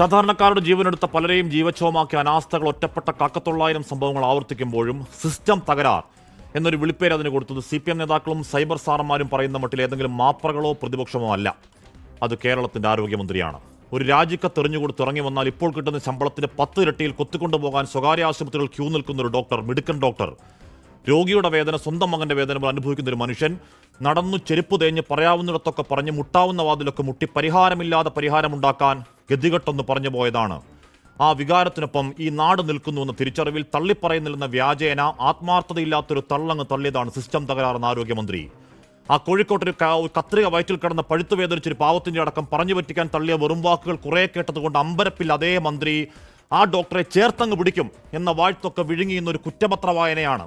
സാധാരണക്കാരുടെ ജീവനെടുത്ത പലരെയും ജീവച്ഛവമാക്കിയ അനാസ്ഥകൾ ഒറ്റപ്പെട്ട കാക്കത്തൊള്ളായിരം സംഭവങ്ങൾ ആവർത്തിക്കുമ്പോഴും സിസ്റ്റം തകരാർ എന്നൊരു വിളിപ്പേര് അതിന് കൊടുത്തത് സി പി എം നേതാക്കളും സൈബർ സാറന്മാരും പറയുന്ന മട്ടിൽ ഏതെങ്കിലും മാപ്രകളോ പ്രതിപക്ഷമോ അല്ല. അത് കേരളത്തിന്റെ ആരോഗ്യമന്ത്രിയാണ്. ഒരു രാജിക്കത്ത് എറിഞ്ഞുകൊടുത്ത് ഇറങ്ങി വന്നാൽ ഇപ്പോൾ കിട്ടുന്ന ശമ്പളത്തിന്റെ പത്ത് ഇരട്ടിയിൽ കൊത്തിക്കൊണ്ടുപോകാൻ സ്വകാര്യ ആശുപത്രികൾ ക്യൂ നിൽക്കുന്ന ഒരു ഡോക്ടർ മിടുക്കൻ ഡോക്ടർ. രോഗിയുടെ വേദന സ്വന്തം മകന്റെ വേദന അനുഭവിക്കുന്ന ഒരു മനുഷ്യൻ നടന്നു ചെരുപ്പ് തേഞ്ഞ് പറയാവുന്നിടത്തൊക്കെ പറഞ്ഞ് മുട്ടാവുന്ന വാതിലൊക്കെ മുട്ടി പരിഹാരമില്ലാതെ പരിഹാരമുണ്ടാക്കാൻ ഗതികെട്ടൊന്ന് പറഞ്ഞു പോയതാണ്. ആ വികാരത്തിനൊപ്പം ഈ നാട് നിൽക്കുന്നു എന്ന തിരിച്ചറിവിൽ തള്ളിപ്പറയുന്നില്ലെന്ന വ്യാജേന ആത്മാർത്ഥതയില്ലാത്തൊരു തള്ളങ്ങ് തള്ളിയതാണ് സിസ്റ്റം തകരാറെന്ന് ആരോഗ്യമന്ത്രി. ആ കോഴിക്കോട്ടൊരു കത്രിക വയറ്റിൽ കിടന്ന പഴുത്തു വേദനിച്ചൊരു പാവത്തിന്റെ അടക്കം പറഞ്ഞു പറ്റിക്കാൻ തള്ളിയ വെറും വാക്കുകൾ കുറേ കേട്ടതുകൊണ്ട് അമ്പരപ്പിൽ അതേ മന്ത്രി ആ ഡോക്ടറെ ചേർത്തങ്ങ് പിടിക്കും എന്ന വാഴ്ത്തൊക്കെ വിഴുങ്ങിയുന്ന ഒരു കുറ്റപത്ര വായനയാണ്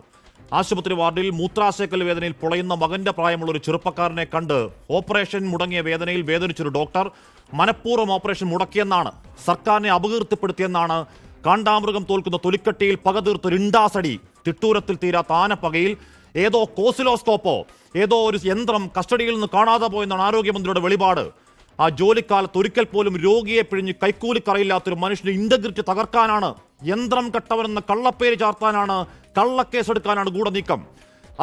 ആശുപത്രി വാർഡിൽ മൂത്രാശയക്കൽ വേദനയിൽ പൊളയുന്ന മകന്റെ പ്രായമുള്ള ഒരു ചെറുപ്പക്കാരനെ കണ്ട് ഓപ്പറേഷൻ മുടങ്ങിയ വേദനയിൽ വേദനിച്ചൊരു ഡോക്ടർ മനഃപൂർവം ഓപ്പറേഷൻ മുടക്കിയെന്നാണ്. സർക്കാരിനെ അപകീർത്തിപ്പെടുത്തിയെന്നാണ്. കാണ്ടാമൃഗം തോൽക്കുന്ന തൊലിക്കട്ടിയിൽ പകതീർത്തൊരു ഇണ്ടാസടി തിട്ടൂരത്തിൽ തീരാത്ത ആനപ്പകയിൽ ഏതോ കോസിലോസ്കോപ്പോ ഏതോ ഒരു യന്ത്രം കസ്റ്റഡിയിൽ നിന്ന് കാണാതെ പോയെന്നാണ് ആരോഗ്യമന്ത്രിയുടെ വെളിപാട്. ആ ജോലിക്കാലത്ത് ഒരിക്കൽ പോലും രോഗിയെ പിഴിഞ്ഞ് കൈക്കൂലിക്കറിയില്ലാത്തൊരു മനുഷ്യന്റെ ഇന്റഗ്രിറ്റി തകർക്കാനാണ്. യന്ത്രം കെട്ടവനെന്ന കള്ളപ്പേര് ചാർത്താനാണ് കള്ളക്കേസെടുക്കാനാണ് ഗൂഢനീക്കം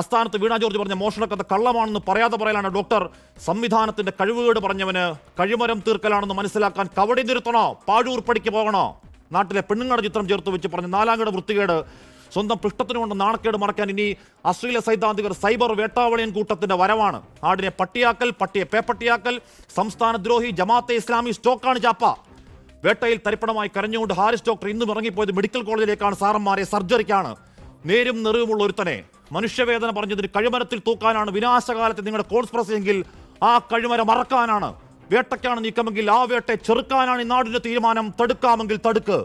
അസ്ഥാനത്ത് വീണ ജോർജ് പറഞ്ഞ മോഷണക്കഥ കള്ളമാണെന്ന് പറയാതെ പറയലാണ് ഡോക്ടർ. സംവിധാനത്തിന്റെ കഴിവുകേട് പറഞ്ഞവന് കഴിമരം തീർക്കലാണെന്ന് മനസ്സിലാക്കാൻ കവടി നിർത്തണോ പാഴൂർ പടിക്ക് പോകണോ? നാട്ടിലെ പെണ്ണുങ്ങളുടെ ചിത്രം ചേർത്ത് വെച്ച് പറഞ്ഞ നാലാംകട വൃത്തികേട്. സ്വന്തം പൃഷ്ഠത്തിന് കൊണ്ട് നാണക്കേട് മറക്കാൻ ഇനി അശ്ലീല സൈദ്ധാന്തികർ സൈബർ വേട്ടാവളിയൻ കൂട്ടത്തിന്റെ വരവാണ്. ആടിനെ പട്ടിയാക്കൽ പട്ടിയെ പേപ്പട്ടിയാക്കൽ സംസ്ഥാന ദ്രോഹി ജമാഅത്തെ ഇസ്ലാമി സ്റ്റോക്കാണ് ചാപ്പ. വേട്ടയിൽ തരിപ്പണമായി കരഞ്ഞുകൊണ്ട് ഹാരിസ് ഡോക്ടർ ഇന്നും ഇറങ്ങിപ്പോയത് മെഡിക്കൽ കോളേജിലേക്കാണ് സാറന്മാരെ സർജറിക്കാണ്. നേരും നിറവുമുള്ള ഒരുത്തനെ മനുഷ്യവേദന പറഞ്ഞതിന് കഴിമരത്തിൽ തൂക്കാനാണ് വിനാശകാലത്ത് നിങ്ങളുടെ കോൺസ്പ്രസ് എങ്കിൽ ആ കഴിമര മറക്കാനാണ് വേട്ടയ്ക്കാണ് നീക്കമെങ്കിൽ ആ വേട്ടയെ ചെറുക്കാനാണ് ഈ നാടിന്റെ തീരുമാനം. തടുക്കാമെങ്കിൽ തടുക്ക്.